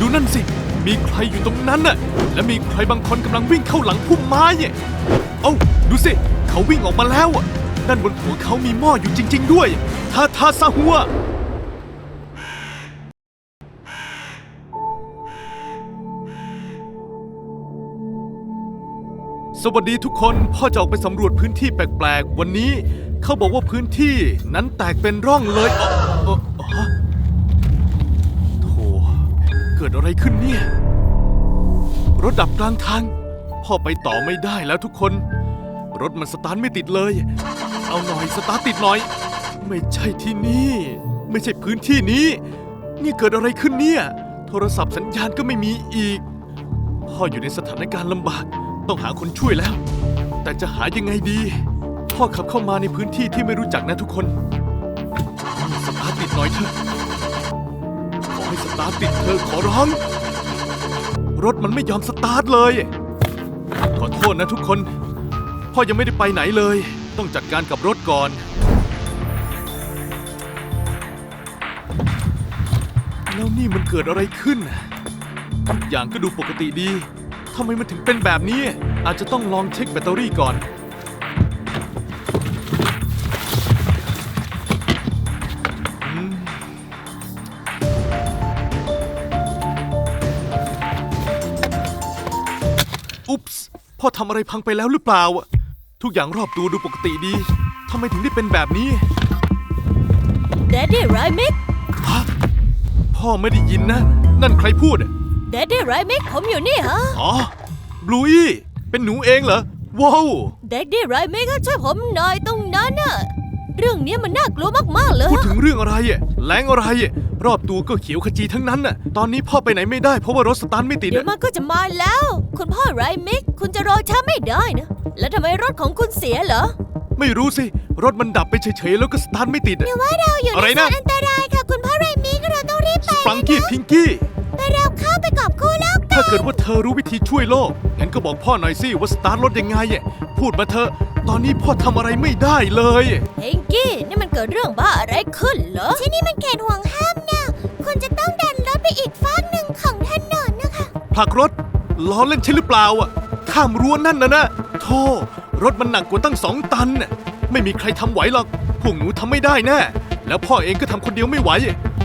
ดูนั่นสิ มีใครอยู่ตรงนั้นน่ะ และมีใครบางคนกำลังวิ่งเข้าหลังพุ่มไม้เนี่ยเอ้าดูสิ เขาวิ่งออกมาแล้วอะด้านบนหัวเขามีหม้ออยู่จริง ๆ ด้วยทาทาซาหัวสวัสดีทุกคนพ่อจะออกไปสำรวจพื้นที่แปลก ๆ วันนี้ เขาบอกว่าพื้นที่นั้นแตกเป็นร่องเลยออเอ่อเอ่อฮะโธ่ เกิดอะไรขึ้นเนี่ย รถดับกลางทาง พ่อไปต่อไม่ได้แล้วทุกคน รถมันสตาร์ทไม่ติดเลย เอาหน่อยสตาร์ทติดหน่อย ไม่ใช่ที่นี่ ไม่ใช่พื้นที่นี้ นี่เกิดอะไรขึ้นเนี่ย โทรศัพท์สัญญาณก็ไม่มีอีก พ่ออยู่ในสถานการณ์ลำบาก ต้องหาคนช่วยแล้ว แต่จะหายังไงดี พ่อขับเข้ามาในพื้นที่ที่ไม่รู้จักนะทุกคนสตาร์ทติดหน่อยเถอะ ให้สตาร์ทติดเธอขอร้อง รถมันไม่ยอมสตาร์ทเลย ขอโทษนะทุกคน พ่อยังไม่ได้ไปไหนเลย ต้องจัดการกับรถก่อน แล้วนี่มันเกิดอะไรขึ้น ทุกอย่างก็ดูปกติดีทำไมมันถึงเป็นแบบนี้ อาจจะต้องลองเช็คแบตเตอรี่ก่อน พ่อทำอะไรพังไปแล้วหรือเปล่าอะทุกอย่างรอบตัวดูปกติดีทำไมถึงได้เป็นแบบนี้ d ดดดี้ไรมิกฮะพ่อไม่ได้ยินนะ นั่นใครพูดอะ d ดดดี้ไรมิกผมอยู่นี่ฮะอ๋อบลูอี้เป็นหนูเองเหรอว้าว d ดดดี้ไรมิกช่วยผมหน่อยตรงนั้นน่ะเรื่องนี้มันน่ากลัวมากๆเลยพูดฮะถึงเรื่องอะไรอะ แรงอะไรอะรอบตัวก็เขียวขจีทั้งนั้นน่ะ ตอนนี้พ่อไปไหนไม่ได้เพราะว่ารถสตาร์ทไม่ติดเดี๋ยวอะมันก็จะมาแล้ว คุณพ่อไรมิก คุณจะรอช้าไม่ได้นะ แล้วทำไมรถของคุณเสียเหรอ ไม่รู้สิ รถมันดับไปเฉยๆ แล้วก็สตาร์ทไม่ติดอะว่าเราอยู่อะไรในนะ โซนอันตรายค่ะ คุณพ่อไรมิก เราต้องรีบไปฟรังกี้พิงกี้ ไปเร็วเข้าไปกอบกู้โลกถ้าเกิดว่าเธอรู้วิธีช่วยโลก งั้นก็บอกพ่อหน่อยสิว่าสตาร์ทรถยังไงอะพูดมาเถอะ ตอนนี้พ่อทำอะไรไม่ได้เลย เฮงกี้ นี่มันเกิดเรื่องบ้าอะไรขึ้นเหรอ ที่นี่มันเขตห่วงห้ามนะคุณจะต้องดันรถไปอีกฟากหนึ่งของถนนนะคะ ผลักรถล้อเล่นใช่หรือเปล่าอะ ข้ามรั้วนั่นนะนะโธ่รถมันหนักกว่าตั้งสองตันน่ะไม่มีใครทำไหวหรอก พวกหนูทำไม่ได้แน่ แล้วพ่อเองก็ทำคนเดียวไม่ไหว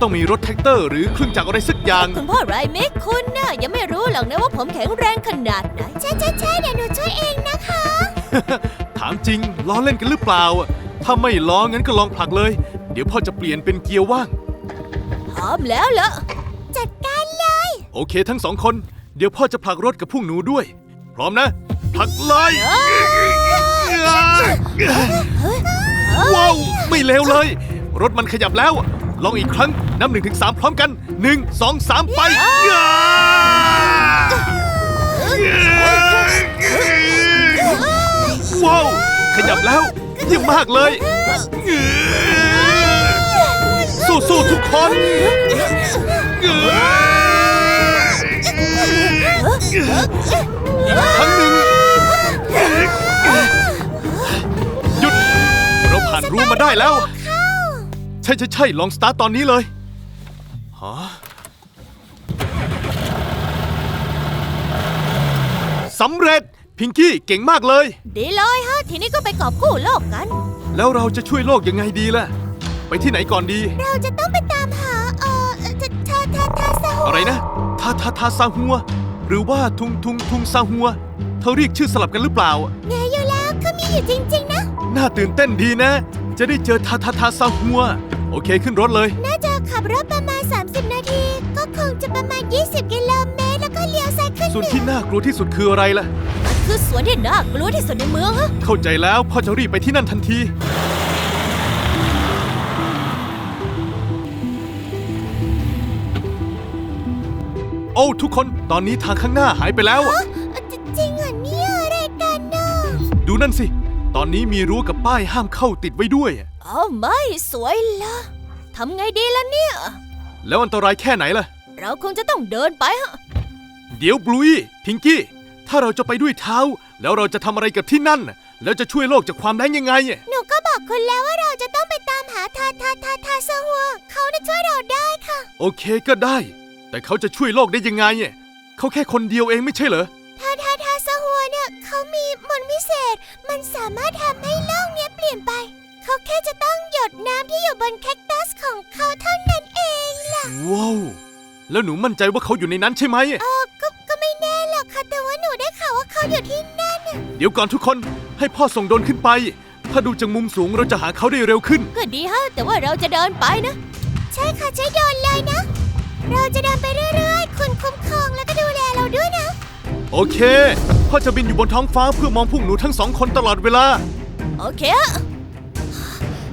ต้องมีรถแท็กเตอร์หรือเครื่องจักรอะไรสักอย่าง คุณพ่อไรมิกคุณน่ะยังไม่รู้หรอกนะว่าผมแข็งแรงขนาดไหน ใช่ใช่ใช่เดี๋ยวหนูช่วยเองนะคะ ถามจริงล้อเล่นกันหรือเปล่าอะถ้าไม่ล้องั้นก็ลองผลักเลย เดี๋ยวพ่อจะเปลี่ยนเป็นเกียร์ว่าง พร้อมแล้วเหรอ จัดการเลย โอเคทั้งสองคน เดี๋ยวพ่อจะผลักรถกับพวกหนูด้วย พร้อมนะผลักเลยว้าวไม่เร็วเลย รถมันขยับแล้ว ลองอีกครั้งนับหนึ่งถึงสามพร้อมกันหนึ่งสองสามไป ว้าวขยับแล้วเยี่ยมมากเลยสู้ๆทุกคนครั้งหนึ่งหยุด เราผ่านรั้มาได้แล้ว ใช่ใช่ใช่ลองสตาร์ทตอนนี้เลยฮะสำเร็จ พิงกี้เก่งมากเลย ดีเลยฮะ ทีนี้ก็ไปกอบกู้โลกกัน แล้วเราจะช่วยโลกยังไงดีล่ะ ไปที่ไหนก่อนดี เราจะต้องไปตามหา เอ่อทาทาทาซาฮูอะไรนะ ทาทาทาซาฮัว หรือว่าทุงทุงทุงซาฮัว เธอเรียกชื่อสลับกันหรือเปล่า ไงอยู่แล้วเขามีอยู่จริง ๆ นะ น่าตื่นเต้นดีนะ จะได้เจอทาทาทาซาฮัว โอเคขึ้นรถเลย น่าจะขับรถประมาณ 30 นาที ก็คงจะประมาณ 20 กิโลเมตร แล้วก็เลี้ยวซ้ายขึ้นส่วนเหนืที่อน่ากลัวที่สุดคืออะไรล่ะมัน คือสวนที่น่ากลัวที่สุดในเมืองฮะเข้าใจแล้วพ่อจะรีบไปที่นั่นทันที โอ้ทุกคนตอนนี้ทางข้างหน้าหายไปแล้วอะจริงเหรอเนี่ยอะไรกันน่ะดูนั่นสิ ตอนนี้มีรั้วกับป้ายห้ามเข้าติดไว้ด้วยอ๋อไม่สวยละทำไงดีล่ะเนี่ย แล้วอันตรายแค่ไหนล่ะ เราคงจะต้องเดินไปฮะ เดี๋ยวบลูยพิงกี้ ถ้าเราจะไปด้วยเท้า แล้วเราจะทำอะไรกับที่นั่น แล้วจะช่วยโลกจากความแล้งยังไง หนูก็บอกคุณแล้วว่าเราจะต้องไปตามหาทาทาทาทาซาหัวเขาจะช่วยเราได้ค่ะ โอเคก็ได้ แต่เขาจะช่วยโลกได้ยังไงอะเขาแค่คนเดียวเองไม่ใช่เหรอทาทาทาสหัวเนี่ยเขามีมนต์วิเศษ มันสามารถทำให้โลกเนี้ยเปลี่ยนไป เขาแค่จะต้องหยดน้ำที่อยู่บนแคคตัสของเขาเท่านั้นเองล่ะว้าวแล้วหนูมั่นใจว่าเขาอยู่ในนั้นใช่ไหมเออ เดี๋ยวก่อนทุกคนให้พ่อส่งโดรนขึ้นไป ถ้าดูจากมุมสูงเราจะหาเขาได้เร็วขึ้น ก็ดีฮะ แต่ว่าเราจะเดินไปนะ ใช่ค่ะใช้โดนเลยนะ เราจะเดินไปเรื่อยๆ คุณคุ้มครองแล้วก็ดูแลเราด้วยนะ โอเค พ่อจะบินอยู่บนท้องฟ้าเพื่อมองพวกหนูทั้งสองคนตลอดเวลา โอเคฮะ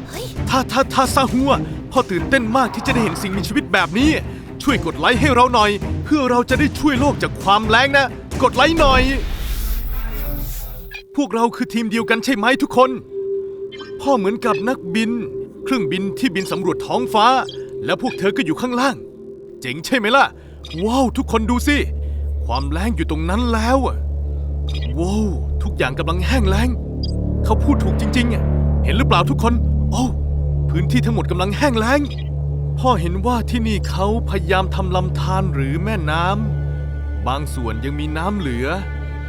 เฮ้ยถ้าถ้าถ้าซาฮัวพ่อตื่นเต้นมากที่จะได้เห็นสิ่งมีชีวิตแบบนี้ ช่วยกดไลค์ให้เราหน่อย เพื่อเราจะได้ช่วยโลกจากความแล้งนะ กดไลค์หน่อย พวกเราคือทีมเดียวกันใช่ไหมทุกคน พ่อเหมือนกับนักบิน เครื่องบินที่บินสำรวจท้องฟ้า แล้วพวกเธอก็อยู่ข้างล่าง เจ๋งใช่ไหมล่ะ ว้าวทุกคนดูสิ ความแล้งอยู่ตรงนั้นแล้วอะว้าวทุกอย่างกำลังแห้งแล้ง เขาพูดถูกจริงๆอะเห็นหรือเปล่าทุกคน โอ้พื้นที่ทั้งหมดกำลังแห้งแล้ง พ่อเห็นว่าที่นี่เขาพยายามทำลำธารหรือแม่น้ำบางส่วนยังมีน้ำเหลือ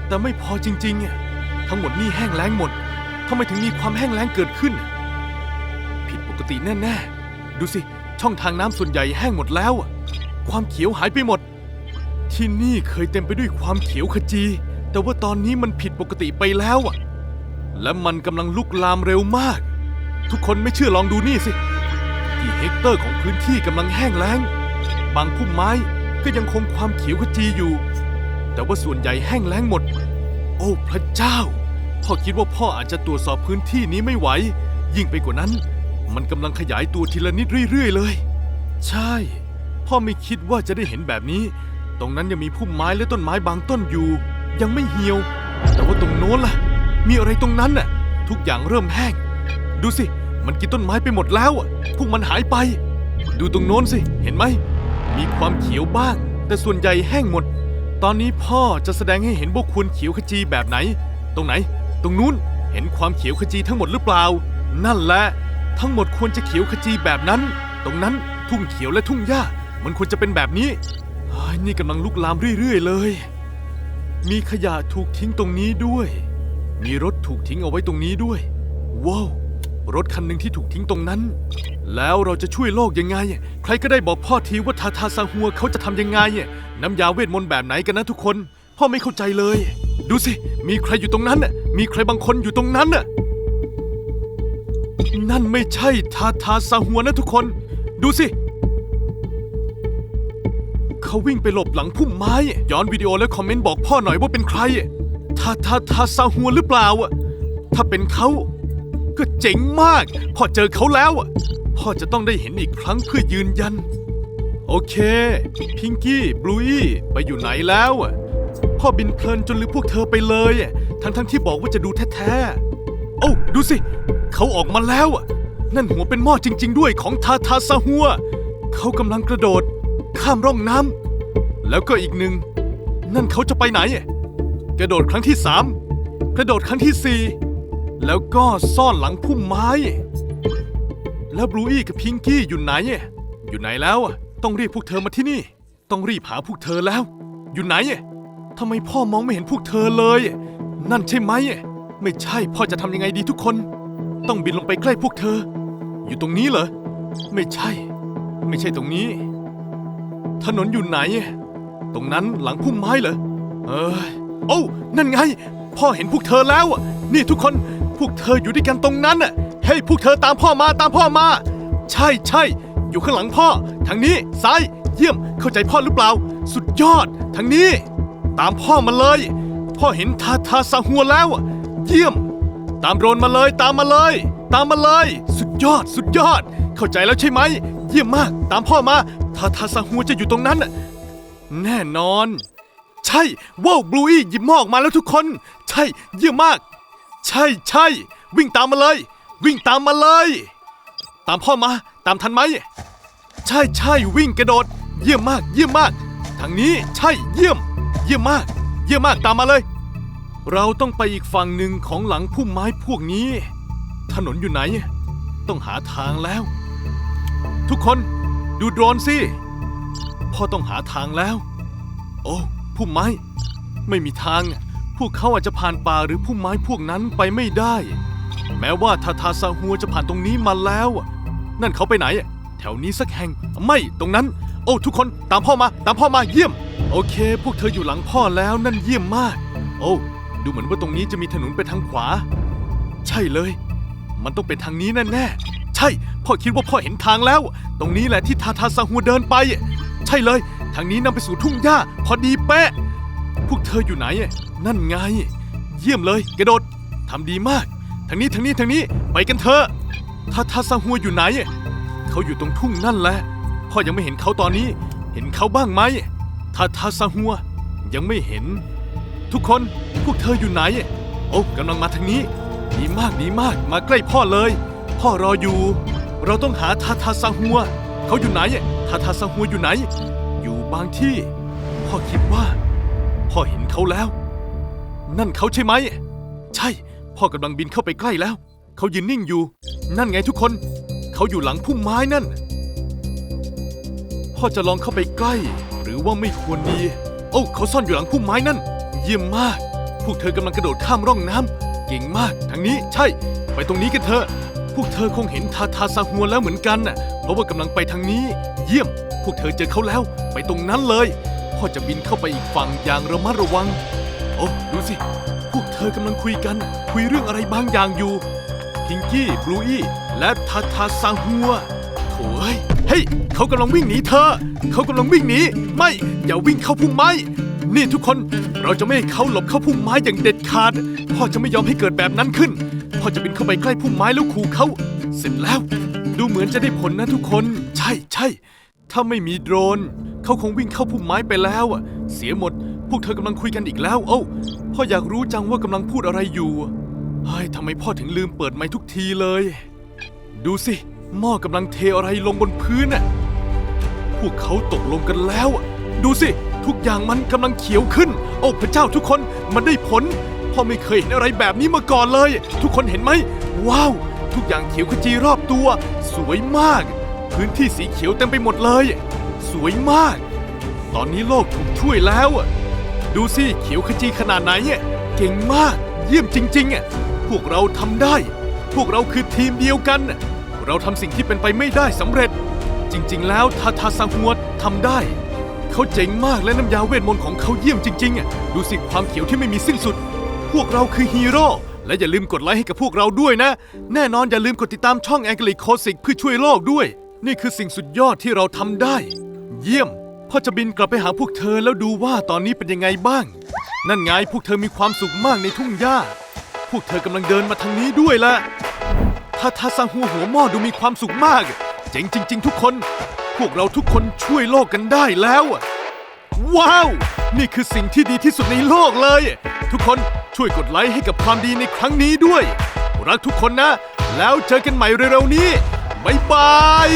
แต่ไม่พอจริงๆอะ ทั้งหมดนี่แห้งแล้งหมดทำไมถึงมีความแห้งแล้งเกิดขึ้น ผิดปกติแน่ๆ ดูสิ ช่องทางน้ำส่วนใหญ่แห้งหมดแล้ว ความเขียวหายไปหมด ที่นี่เคยเต็มไปด้วยความเขียวขจี แต่ว่าตอนนี้มันผิดปกติไปแล้วอะและมันกำลังลุกลามเร็วมาก ทุกคนไม่เชื่อลองดูนี่สิ กี่เฮกเตอร์ของพื้นที่กำลังแห้งแล้ง บางพุ่มไม้ก็ยังคงความเขียวขจีอยู่ แต่ว่าส่วนใหญ่แห้งแล้งหมด อ้พระเจ้า พ่อคิดว่าพ่ออาจจะตรวจสอบพื้นที่นี้ไม่ไหว ยิ่งไปกว่านั้น มันกำลังขยายตัวทีละนิดเรื่อย ๆ เลย ใช่ พ่อไม่คิดว่าจะได้เห็นแบบนี้ ตรงนั้นยังมีพุ่มไม้และต้นไม้บางต้นอยู่ ยังไม่เหี่ยว แต่ว่าตรงโน้นล่ะ มีอะไรตรงนั้นน่ะ ทุกอย่างเริ่มแห้ง ดูสิ มันกินต้นไม้ไปหมดแล้วอะพวกมันหายไป ดูตรงโน้นสิ เห็นไหม มีความเขียวบ้าง แต่ส่วนใหญ่แห้งหมด ตอนนี้พ่อจะแสดงให้เห็นว่าควรเขียวขจีแบบไหน ตรงไหน ตรงนู้น เห็นความเขียวขจีทั้งหมดหรือเปล่า นั่นแหละ ทั้งหมดควรจะเขียวขจีแบบนั้น ตรงนั้นทุ่งเขียวและทุ่งหญ้า มันควรจะเป็นแบบนี้เฮ้ยนี่กำลังลุกลามเรื่อย ๆ เลย มีขยะถูกทิ้งตรงนี้ด้วย มีรถถูกทิ้งเอาไว้ตรงนี้ด้วย ว้าว รถคันหนึ่งที่ถูกทิ้งตรงนั้น แล้วเราจะช่วยโลกยังไง ใครก็ได้บอกพ่อทีว่าทาทาซาฮัวเขาจะทำยังไง น้ำยาเวทมนต์แบบไหนกันนะทุกคน พ่อไม่เข้าใจเลย ดูสิ มีใครอยู่ตรงนั้นน่ะ มีใครบางคนอยู่ตรงนั้นน่ะ นั่นไม่ใช่ทาทาซาฮัวนะทุกคน ดูสิ เขาวิ่งไปหลบหลังพุ่มไม้ ย้อนวิดีโอและคอมเมนต์บอกพ่อหน่อยว่าเป็นใคร ทาทาทาซาฮัวหรือเปล่า ถ้าเป็นเขา ก็เจ๋งมากพ่อเจอเขาแล้ว พ่อจะต้องได้เห็นอีกครั้งเพื่อยืนยัน โอเค พิงกี้ บลูอี้ ไปอยู่ไหนแล้วอะพ่อบินเพลินจนลืมพวกเธอไปเลยอะทั้งทั้งที่บอกว่าจะดูแท้ๆ โอ้าดูสิ เขาออกมาแล้วอะนั่นหัวเป็นหม้อจริง ๆ ด้วยของทาทาซาฮัว เขากำลังกระโดด ข้ามร่องน้ำแล้วก็อีกหนึ่ง นั่นเขาจะไปไหนกระโดดครั้งที่สามกระโดดครั้งที่สี่แล้วก็ซ่อนหลังพุ่มไม้ แล้วบลูอี้กับพิงกี้อยู่ไหนอยู่ไหนแล้วอะต้องรียกพวกเธอมาที่นี่ ต้องรีบหาพวกเธอแล้ว อยู่ไหนทำไมพ่อมองไม่เห็นพวกเธอเลย นั่นใช่ไหมไม่ใช่พ่อจะทำยังไงดีทุกคน ต้องบินลงไปใกล้พวกเธอ อยู่ตรงนี้เหรอ ไม่ใช่ ไม่ใช่ตรงนี้ ถนนอยู่ไหน ตรงนั้นหลังพุ่มไม้เหรอ เอยโอ้ นั่นไง พ่อเห็นพวกเธอแล้ว นี่ทุกคน พวกเธออยู่ด้วยกันตรงนั้นน่ะ เฮ้ยพวกเธอตามพ่อมาตามพ่อมา ใช่ใช่อยู่ข้างหลังพ่อ ทางนี้ซ้ายเยี่ยมเข้าใจพ่อหรือเปล่า สุดยอดทางนี้ ตามพ่อมาเลย พ่อเห็นทาทาซาฮัวแล้ว เยี่ยม ตามโรนมาเลยตามมาเลย ตามมาเลย สุดยอดสุดยอด เข้าใจแล้วใช่ไหม เยี่ยมมาก ตามพ่อมาทาทาซาฮัวจะอยู่ตรงนั้น แน่นอน ใช่ว้าวบลูอี้หยิบหม้อออกมาแล้วทุกคน ใช่ เยี่ยมมาก ใช่ใช่วิ่งตามมาเลย วิ่งตามมาเลย ตามพ่อมา ตามทันไหม ใช่ใช่วิ่งกระโดด เยี่ยมมาก เยี่ยมมาก ทางนี้ใช่เยี่ยม เยี่ยมมาก เยี่ยมมากตามมาเลย เราต้องไปอีกฝั่งหนึ่งของหลังพุ่มไม้พวกนี้ ถนนอยู่ไหน ต้องหาทางแล้ว ทุกคนดูโดรนสิพ่อต้องหาทางแล้ว โอ้พุ่มไม้ ไม่มีทาง พวกเขาอาจจะผ่านป่าหรือพุ่มไม้พวกนั้นไปไม่ได้ แม้ว่าทาทาซาฮัวจะผ่านตรงนี้มาแล้ว นั่นเขาไปไหน แถวนี้สักแห่ง ไม่ตรงนั้น โอ้ทุกคนตามพ่อมา ตามพ่อมาเยี่ยม โอเค พวกเธออยู่หลังพ่อแล้วนั่นเยี่ยมมาก โอ้ ดูเหมือนว่าตรงนี้จะมีถนนไปทางขวา ใช่เลย มันต้องเป็นทางนี้แน่ๆใช่ พ่อคิดว่าพ่อเห็นทางแล้ว ตรงนี้แหละที่ทาทาซาฮัวเดินไป ใช่เลย ทางนี้นำไปสู่ทุ่งหญ้า พอดีเป๊ะ พวกเธออยู่ไหน นั่นไง เยี่ยมเลย กระโดดทำดีมากางนี้ทางนี้ทางนี้ไปกันเถอะทาทาซาฮัวอยู่ไหน เขาอยู่ตรงทุ่งนั่นแหละ พ่อยังไม่เห็นเขาตอนนี้ เห็นเขาบ้างไหมทาทาซาฮัวยังไม่เห็น ทุกคนพวกเธออยู่ไหน โอ้กำลังมาทางนี้ ดีมากดีมากมาใกล้พ่อเลย พ่อรออยู่ เราต้องหาทาทาซาฮัวเขาอยู่ไหนทาทาซาฮัวอยู่ไหน อยู่บางที่ พ่อคิดว่า พ่อเห็นเขาแล้ว นั่นเขาใช่ไหม ใช่ พ่อกำลังบินเข้าไปใกล้แล้ว เขายืนนิ่งอยู่ นั่นไงทุกคน เขาอยู่หลังพุ่มไม้นั่น พ่อจะลองเข้าไปใกล้ หรือว่าไม่ควรดี โอ้เขาซ่อนอยู่หลังพุ่มไม้นั่น เยี่ยมมาก พวกเธอกำลังกระโดดข้ามร่องน้ำเก่งมาก ทางนี้ใช่ ไปตรงนี้กันเถอะพวกเธอคงเห็นทาทาซาฮัวแล้วเหมือนกันน่ะ เพราะว่ากำลังไปทางนี้ เยี่ยม พวกเธอเจอเขาแล้ว ไปตรงนั้นเลย พ่อจะบินเข้าไปอีกฝั่งอย่างระมัดระวัง โอ้ ดูสิ พวกเธอกำลังคุยกัน คุยเรื่องอะไรบางอย่างอยู่ พิงกี้ บลูอี้ และทาทาซาฮัวโถ่เอ้ยเฮ้ย เขากำลังวิ่งหนีเธอ เขากำลังวิ่งหนี ไม่ อย่าวิ่งเข้าพุ่มไม้ นี่ทุกคน เราจะไม่ให้เขาหลบเข้าพุ่มไม้อย่างเด็ดขาด พ่อจะไม่ยอมให้เกิดแบบนั้นขึ้น พ่อจะบินเข้าไปใกล้พุ่มไม้แล้วขู่เขา เสร็จแล้ว ดูเหมือนจะได้ผลนะทุกคน ใช่ใช่ ถ้าไม่มีโดรน เขาคงวิ่งเข้าพุ่มไม้ไปแล้วอะเสียหมด วกเธอกำลังคุยกันอีกแล้ว เอ้า พ่ออยากรู้จังว่ากำลังพูดอะไรอยู่ เฮ้ยทำไมพ่อถึงลืมเปิดไมค์ทุกทีเลย ดูสิ หม้อกำลังเทอะไรลงบนพื้นน่ะ พวกเขาตกลงกันแล้ว ดูสิ ทุกอย่างมันกำลังเขียวขึ้น โอ้พระเจ้าทุกคน มันได้ผล พ่อไม่เคยเห็นอะไรแบบนี้มาก่อนเลย ทุกคนเห็นไหม ว้าว ทุกอย่างเขียวขจีรอบตัว สวยมาก พื้นที่สีเขียวเต็มไปหมดเลย สวยมาก ตอนนี้โลกถูกช่วยแล้ว ดูสิเขียวขจีขนาดไหนเก่งมาก เยี่ยมจริงๆอะพวกเราทำได้ พวกเราคือทีมเดียวกัน เราทำสิ่งที่เป็นไปไม่ได้สำเร็จ จริง ๆ แล้วทาทาซังฮวดทำได้ เขาเจ๋งมากและน้ำยาเวทมนต์ของเขาเยี่ยมจริงๆอะดูสิความเขียวที่ไม่มีสิ้นสุด พวกเราคือฮีโร่และอย่าลืมกดไลค์ให้กับพวกเราด้วยนะ แน่นอนอย่าลืมกดติดตามช่องแองเกลิโคสิกเพื่อช่วยโลกด้วย นี่คือสิ่งสุดยอดที่เราทำได้ เยี่ยม พ่อจะบินกลับไปหาพวกเธอแล้วดูว่าตอนนี้เป็นยังไงบ้าง นั่นไงพวกเธอมีความสุขมากในทุ่งหญ้า พวกเธอกำลังเดินมาทางนี้ด้วยละถ้าทาซังหัวหัวหม้อดูมีความสุขมาก เจ๋งจริง ๆ ทุกคน พวกเราทุกคนช่วยโลกกันได้แล้วว้าว นี่คือสิ่งที่ดีที่สุดในโลกเลย ทุกคนช่วยกดไลค์ให้กับความดีในครั้งนี้ด้วย รักทุกคนนะ แล้วเจอกันใหม่เร็วๆนี้บ๊ายบาย